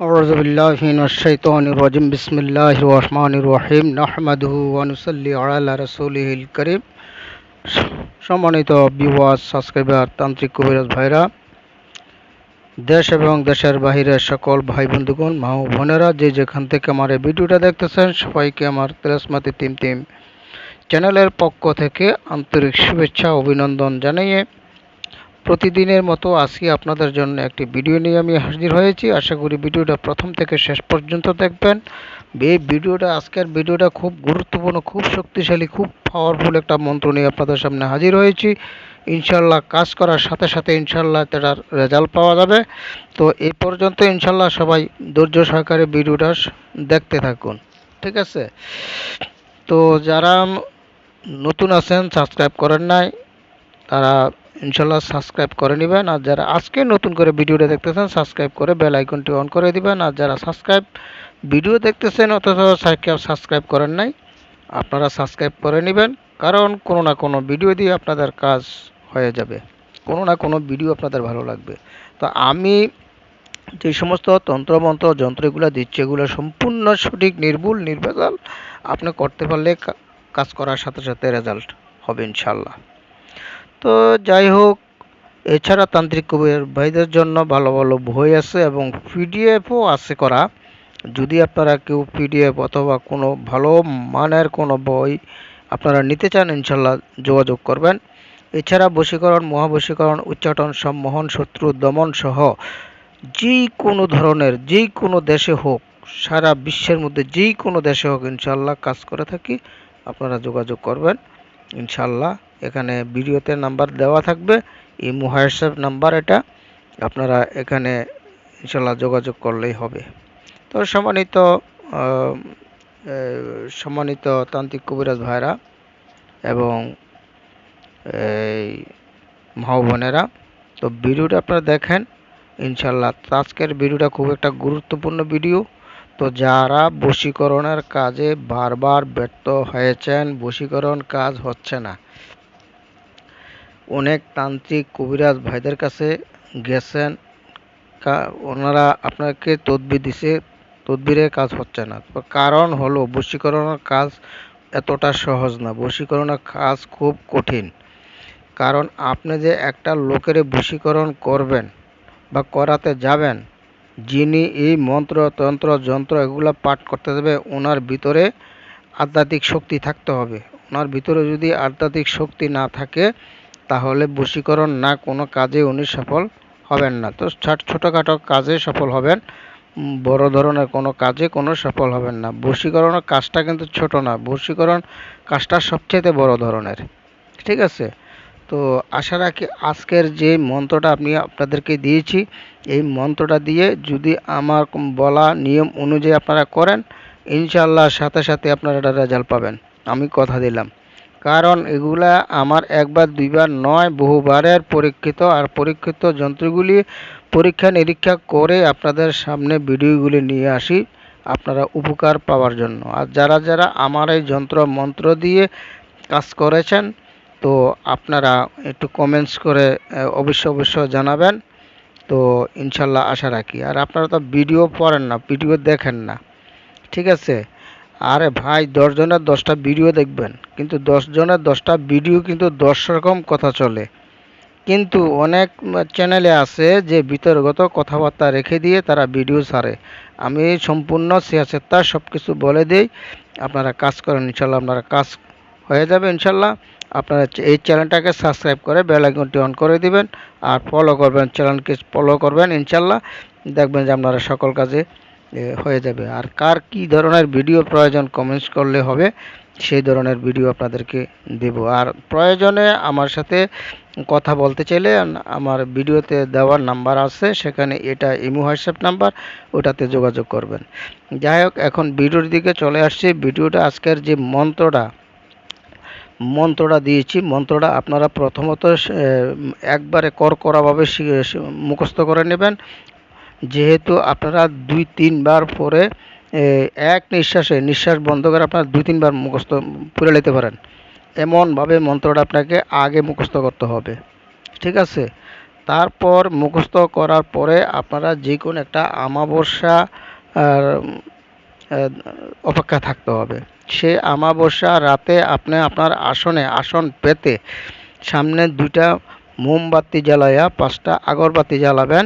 أعوذ بالله من الشيطان الرجيم بسم الله الرحمن الرحيم نحمده ونصلي على رسوله الكريم সম্মানিত বিওয়াস সাবস্ক্রাইবার তান্ত্রিক কবিরাজ ভাইরা দেশ এবং দেশের বাহিরের সকল ভাই বন্ধুগণ মা ও বোনেরা যে যেখান থেকে আমার এই ভিডিওটা দেখতেছেন সবাইকে আমার তেলাসমাতি টিম টিম চ্যানেলের পক্ষ থেকে আন্তরিক শুভেচ্ছা অভিনন্দন জানিয়ে প্রতিদিনের মতো আজকে আপনাদের জন্য একটি ভিডিও নিয়ে আমি হাজির হয়েছি। আশা করি ভিডিওটা প্রথম থেকে শেষ পর্যন্ত দেখবেন। এই ভিডিওটা, আজকের ভিডিওটা খুব গুরুত্বপূর্ণ, খুব শক্তিশালী, খুব পাওয়ারফুল একটা মন্ত্র নিয়ে আপনাদের সামনে হাজির হয়েছি। ইনশাল্লাহ কাজ করার সাথে সাথে ইনশাল্লাহ তার রেজাল্ট পাওয়া যাবে। তো এই পর্যন্ত ইনশাল্লাহ সবাই ধৈর্য সহকারে ভিডিওটা দেখতে থাকুন। ঠিক আছে? তো যারা নতুন আছেন সাবস্ক্রাইব করেন নাই, তারা ইনশাল্লাহ সাবস্ক্রাইব করে নেবেন। আর যারা আজকে নতুন করে ভিডিওটা দেখতেছেন সাবস্ক্রাইব করে বেল আইকনটি অন করে দিবেন। আর যারা সাবস্ক্রাইব ভিডিও দেখতেছেন, অথচ সাবস্ক্রাইব করেন নাই, আপনারা সাবস্ক্রাইব করে নেবেন। কারণ কোনো না কোনো ভিডিও দিয়ে আপনাদের কাজ হয়ে যাবে। কোনো না কোনো ভিডিও আপনাদের ভালো লাগবে। তো আমি যে সমস্ত তন্ত্রমন্ত্র, যন্ত্রগুলো দিচ্ছে, এগুলো সম্পূর্ণ সঠিক, নির্ভুল, নির্ভেজাল, আপনি করতে পারলে কাজ করার সাথে সাথে রেজাল্ট হবে ইনশাল্লাহ তো যাই হোক, এছাড়া তান্ত্রিক কবির ভাইদের জন্য ভালো ভালো বই আছে এবং পিডিএফও আছে করা। যদি আপনারা কেউ পিডিএফ অথবা কোনো ভালো মানের কোনো বই আপনারা নিতে চান, ইনশাল্লাহ যোগাযোগ করবেন। এছাড়া বশীকরণ, মহাবশীকরণ, উচ্চাটন, সম্মোহন, শত্রু, দমন সহ যেই কোনো ধরনের যেই কোনো দেশে হোক, সারা বিশ্বের মধ্যে যেই কোনো দেশে হোক, ইনশাল্লাহ কাজ করে থাকি। আপনারা যোগাযোগ করবেন, ইনশাল্লাহ। এখানে ভিডিওতে নাম্বার দেওয়া থাকবে, এই হোয়াটসঅ্যাপ নাম্বার এটা, আপনারা এখানে ইনশাল্লাহ যোগাযোগ করলেই হবে। তো সম্মানিত সম্মানিত তান্ত্রিক কবিরাজ ভাইরা এবং এই বোনেরা তো ভিডিওটা আপনারা দেখেন, ইনশাল্লাহ আজকের ভিডিওটা খুব একটা গুরুত্বপূর্ণ ভিডিও। তো যারা বশীকরণের কাজে বারবার ব্যর্থ হয়েছেন, বশীকরণ কাজ হচ্ছে না। অনেক তান্ত্রিক কবিরাজ ভাইদের কাছে গেছেন। ওনারা আপনাকে তদবির দিছে তদবিরে কাজ হচ্ছে না। কারণ হলো, বশীকরণের কাজ এতটা সহজ না। বশীকরণের কাজ খুব কঠিন। কারণ আপনি যে একটা লোকের বশীকরণ করবেন বা করাতে যাবেন, যিনি এই মন্ত্র, তন্ত্র, যন্ত্র এগুলো পাঠ করতে দেবে ওনার ভিতরে আধ্যাত্মিক শক্তি থাকতে হবে। ওনার ভিতরে যদি আধ্যাত্মিক শক্তি না থাকে তাহলে বশীকরণ না কোনো কাজে উনি সফল হবেন না। তো ছোটোখাটো কাজে সফল হবেন, বড় ধরনের কোনো কাজে কোনো সফল হবেন না। বশীকরণের কাজটা কিন্তু ছোট না, বশীকরণ কাজটা সবচেয়ে বড় ধরনের। ঠিক আছে? তো আশা রাখি আজকের যে মন্ত্রটা আপনি আপনাদেরকে দিয়েছি, এই মন্ত্রটা দিয়ে যদি আমার বলা নিয়ম অনুযায়ী আপনারা করেন ইনশাল্লাহ সাথে সাথে আপনারা রেজাল্ট পাবেন। আমি কথা দিলাম। কারণ এগুলা আমার একবার, দুইবার নয়, বহুবারের পরীক্ষিত আর পরীক্ষিত যন্ত্রগুলি পরীক্ষা নিরীক্ষা করে আপনাদের সামনে ভিডিওগুলি নিয়ে আসি, আপনারা উপকার পাওয়ার জন্য। আর যারা যারা আমার এই যন্ত্র, মন্ত্র দিয়ে কাজ করেছেন, তো আপনারা একটু কমেন্টস করে অবশ্য অবশ্য জানাবেন, তো ইনশাল্লাহ আশা রাখি। আর আপনারা তো ভিডিও পড়েন না ভিডিও দেখেন না, ঠিক আছে? আরে ভাই দশজনের দশটা ভিডিও দেখবেন। কিন্তু দশজনের দশটা ভিডিও কিন্তু দশ রকম কথা চলে। কিন্তু অনেক চ্যানেলে আছে যে বিতর্গত কথাবার্তা রেখে দিয়ে তারা ভিডিও ছাড়ে। আমি সম্পূর্ণ সিয়াসেত্তা সব কিছু বলে দিই। আপনারা কাজ করেন, ইনশাল্লাহ আপনারা কাজ হয়ে যাবে, ইনশাল্লাহ। আপনারা এই চ্যানেলটাকে সাবস্ক্রাইব করে বেল আইকনটি অন করে দিবেন। আর ফলো করবেন চ্যানেলকে ফলো করবেন, ইনশাল্লাহ। দেখবেন যে আপনারা সকল কাজে হয়ে যাবে। আর কার কি ধরনের ভিডিও প্রয়োজন কমেন্টস করলে হবে, সেই ধরনের ভিডিও আপনাদেরকে দেব। আর প্রয়োজনে আমার সাথে কথা বলতে চাইলে আমার ভিডিওতে দেওয়ার নাম্বার আছে, সেখানে এটা ইমো হোয়াটসঅ্যাপ নাম্বার ওটাতে যোগাযোগ করবেন। যাই হোক, এখন ভিডিওর দিকে চলে আসছি। ভিডিওটা আজকের যে মন্ত্রটা মন্ত্রটা দিয়েছি, মন্ত্রটা আপনারা প্রথমত একবারে করকরাভাবে মুখস্থ করে নেবেন। যেহেতু আপনারা দুই, তিনবার পরে এক নিঃশ্বাসে, নিঃশ্বাস বন্ধ করে আপনারা দুই, তিনবার মুখস্থ পড়ে নিতে পারেন। এমনভাবে মন্ত্রটা আপনাকে আগে মুখস্থ করতে হবে। ঠিক আছে? তারপর মুখস্থ করার পরে আপনারা যে কোনো একটা আমাবস্যা অপেক্ষা থাকতে হবে। সে আমাবস্যা রাতে আপনি আপনার আসনে, আসন পেতে সামনে দুইটা মোমবাতি জ্বালাইয়া পাঁচটা আগরবাতি জ্বালাবেন।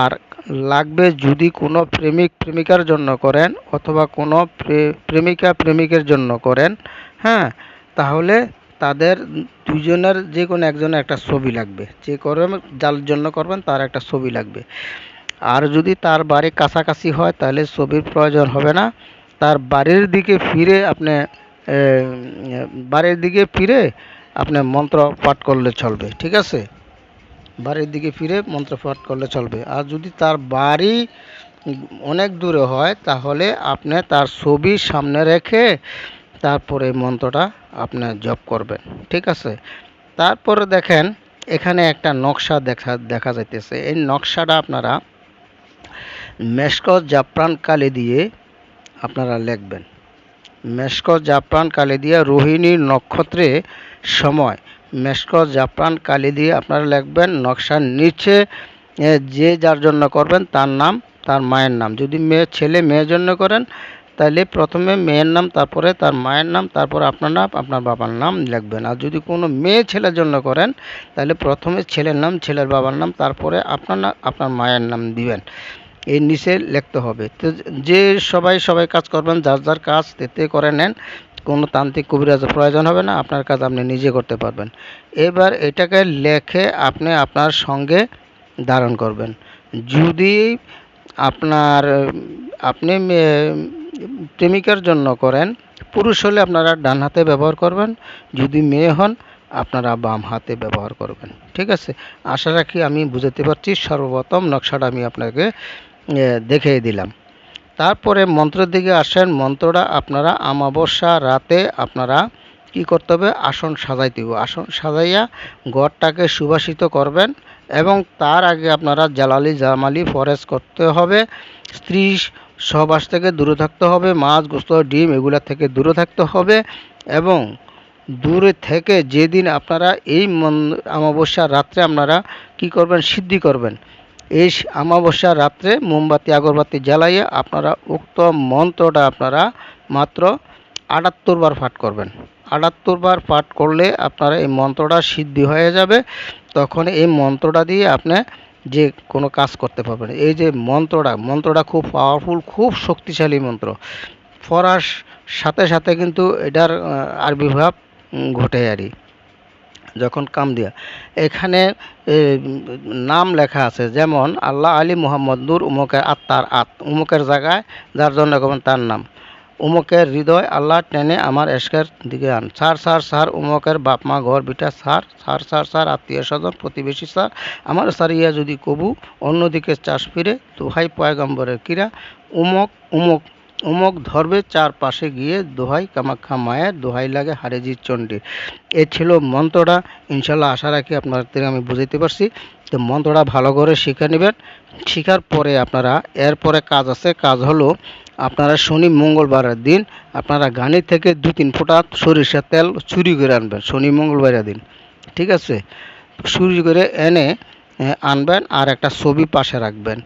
আর লাগবে যদি কোনো প্রেমিক প্রেমিকার জন্য করেন অথবা কোনো প্রে- প্রেমিকা প্রেমিকের জন্য করেন হ্যাঁ তাহলে তাদের দুজনের যে কোনো একজনের একটা ছবি লাগবে। যে করবেন যার জন্য করবেন তার একটা ছবি লাগবে। আর যদি তার বাড়ি কাছাকাছি হয় তাহলে ছবির প্রয়োজন হবে না। তার বাড়ির দিকে ফিরে আপনি বাড়ির দিকে ফিরে আপনি মন্ত্র পাঠ করলে চলবে, ঠিক আছে? বাড়ির দিকে ফিরে মন্ত্র পাঠ করলে চলবে। আর যদি তার বাড়ি অনেক দূরে হয়, তাহলে আপনি তার ছবি সামনে রেখে তারপরে মন্ত্রটা আপনি জপ করবেন। ঠিক আছে? তারপরে দেখেন, এখানে একটা নকশা দেখা দেখা যাইতেছে। এই নকশাটা আপনারা মেশক জাফরান কালি দিয়ে আপনারা লিখবেন। মেশক জাফরান কালি দিয়ে রোহিণী নক্ষত্রে সময়। মেশক জাফরান কালি দিয়ে আপনারা লিখবেন নকশার নিচে যে যার জন্য করবেন তার নাম, তার মায়ের নাম। যদি মেয়ে, ছেলে মেয়ের জন্য করেন তাহলে প্রথমে মেয়ের নাম, তারপরে তার মায়ের নাম, তারপর আপনার নাম, আপনার বাবার নাম লিখবেন। আর যদি কোনো মেয়ে, ছেলের জন্য করেন তাহলে প্রথমে ছেলের নাম, ছেলের বাবার নাম, তারপরে আপনার আপনার মায়ের নাম দিবেন। এর নিচে লিখতে হবে। তো যে সবাই সবাই কাজ করবেন, যার যার কাজ তেতে করে নেন, কোনো তান্ত্রিক কবিরাজের প্রয়োজন হবে না, আপনার কাজ আপনি নিজে করতে পারবেন। এবার এটাকে লেখে আপনি আপনার সঙ্গে ধারণ করবেন। যদি আপনার, আপনি প্রেমিকার জন্য করেন, পুরুষ হলে আপনারা ডান হাতে ব্যবহার করবেন, যদি মেয়ে হন, আপনারা বাম হাতে ব্যবহার করবেন। ঠিক আছে? আশা রাখি আমি বুঝাতে পারছি। সর্বপ্রথম নকশাটা আমি আপনাকে দেখিয়ে দিলাম। তারপরে মন্ত্রের দিকে আসেন মন্ত্রটা আপনারা আমাবস্যা রাতে আপনারা কি করতে হবে? আসন সাজাইতে হবে। আসন সাজাইয়া ঘরটাকে সুবাসিত করবেন এবং তার আগে আপনারা জালালি জামালি ফরেজ করতে হবে। স্ত্রী সহবাস থেকে দূরে থাকতে হবে, মাছ, গোস্ত, ডিম এগুলা থেকে দূরে থাকতে হবে এবং দূরে থেকে যেদিন আপনারা এই মন অমাবস্যার রাত্রে আপনারা কি করবেন? সিদ্ধি করবেন। এই অমাবস্যার রাত্রে মোমবাতি, আগরবাতি জ্বালাইয়ে আপনারা উক্ত মন্ত্রটা আপনারা মাত্র আটাত্তর বার পাঠ করবেন। আটাত্তর বার পাঠ করলে আপনারা এই মন্ত্রটা সিদ্ধি হয়ে যাবে। তখন এই মন্ত্রটা দিয়ে আপনি যে কোনো কাজ করতে পারবেন। এই যে মন্ত্রটা মন্ত্রটা খুব পাওয়ারফুল খুব শক্তিশালী মন্ত্র। পড়ার সাথে সাথে কিন্তু এটার আবির্ভাব ঘটে আরই যখন কাম দিয়া। এখানে নাম লেখা আছে, যেমন, আল্লাহ আলী মোহাম্মদ নূর উমকের আত্মার আত। উমকের জায়গায়, যার জন্য তার নাম। উমকের হৃদয় আল্লাহ টেনে আমার এসকের দিকে আন। সার সার সার উমকের বাপ, মা, ঘর, বিটা সার সার সার সার আত্মীয় স্বজন, প্রতিবেশী সার আমার সার ইয়া যদি কবু, অন্যদিকে চাষ ফিরে দোহাই পয়গম্বরের কিরা, উমক উমক উমক ধরবে চারপাশে গিয়ে দোহাই কামাখ্যা মায়ের, দোহাই লাগে হারেজির চণ্ডীর এ ছিল মন্ত্রটা। ইনশাল্লাহ আশা রাখি আপনাদের আমি বুঝাইতে পারছি। তো মন্ত্রটা ভালো করে শিখে নেবেন। শিখার পরে আপনারা, এরপরে কাজ আছে। কাজ হলো আপনারা শনি, মঙ্গলবারের দিন আপনারা গানি থেকে দু তিন ফোঁটা সরিষার তেল চুরি করে আনবেন, শনি, মঙ্গলবারের দিন। ঠিক আছে? চুরি করে এনে আনবেন আর একটা ছবি পাশে রাখবেন।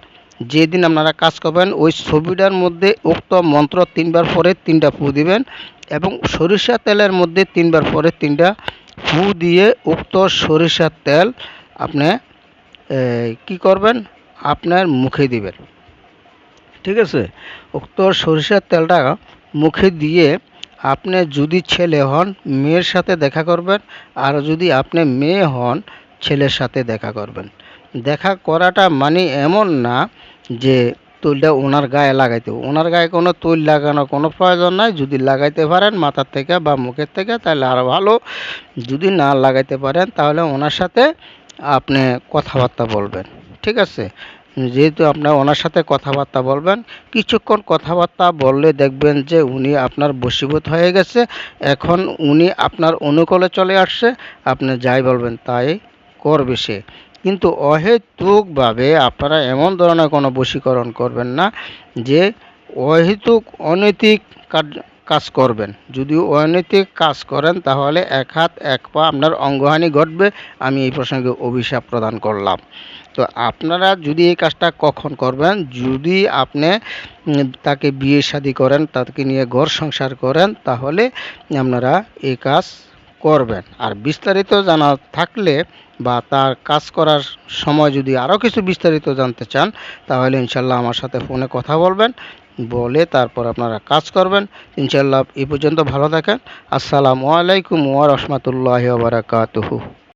যেদিন আপনারা কাজ করবেন, ওই ছবিটার মধ্যে উক্ত মন্ত্র তিনবার পরে তিনটা ফু দিবেন এবং সরিষা তেলের মধ্যে তিনবার পরে তিনটা ফু দিয়ে উক্ত সরিষার তেল আপনি কি করবেন? আপনার মুখে দিবেন। ঠিক আছে? উক্ত সরিষার তেলটা মুখে দিয়ে আপনি যদি ছেলে হন, মেয়ের সাথে দেখা করবেন, আর যদি আপনি মেয়ে হন, ছেলের সাথে দেখা করবেন। দেখা করাটা মানে এমন না যে তৈলটা ওনার গায়ে লাগাইতে ওনার গায়ে কোনো তৈল লাগানোর কোনো প্রয়োজন নাই। যদি লাগাইতে পারেন মাথার থেকে বা মুখের থেকে, তাহলে আরও ভালো। যদি না লাগাইতে পারেন, তাহলে ওনার সাথে আপনি কথাবার্তা বলবেন। ঠিক আছে? যেহেতু আপনার ওনার সাথে কথাবার্তা বলবেন, কিছুক্ষণ কথাবার্তা বললে দেখবেন যে উনি আপনার বশীভূত হয়ে গেছে। এখন উনি আপনার অনুকূলে চলে আসছে। আপনি যাই বলবেন, তাই করবে সে। কিন্তু অহেতুকভাবে আপনারা এমন ধরনের কোনো বশীকরণ করবেন না যে অহেতুক অনৈতিক কাজ করবেন। যদি অনৈতিক কাজ করেন তাহলে এক হাত, এক পা আপনার অঙ্গহানি ঘটবে। আমি এই প্রসঙ্গে অভিশাপ প্রদান করলাম। তো আপনারা যদি এই কাজটা কখন করবেন? যদি আপনি তাকে বিয়ে শাদী করেন, তাকে নিয়ে ঘর সংসার করেন, তাহলে আপনারা এই কাজ করবেন। আর বিস্তারিত জানা থাকলে বা তার কাজ করার সময় যদি আরও কিছু বিস্তারিত জানতে চান, তাহলে ইনশাল্লাহ আমার সাথে ফোনে কথা বলবেন, বলে তারপর আপনারা কাজ করবেন। ইনশাল্লাহ এ পর্যন্ত ভালো থাকেন। আসসালামু আলাইকুম ওয়া বারাকাতুহু।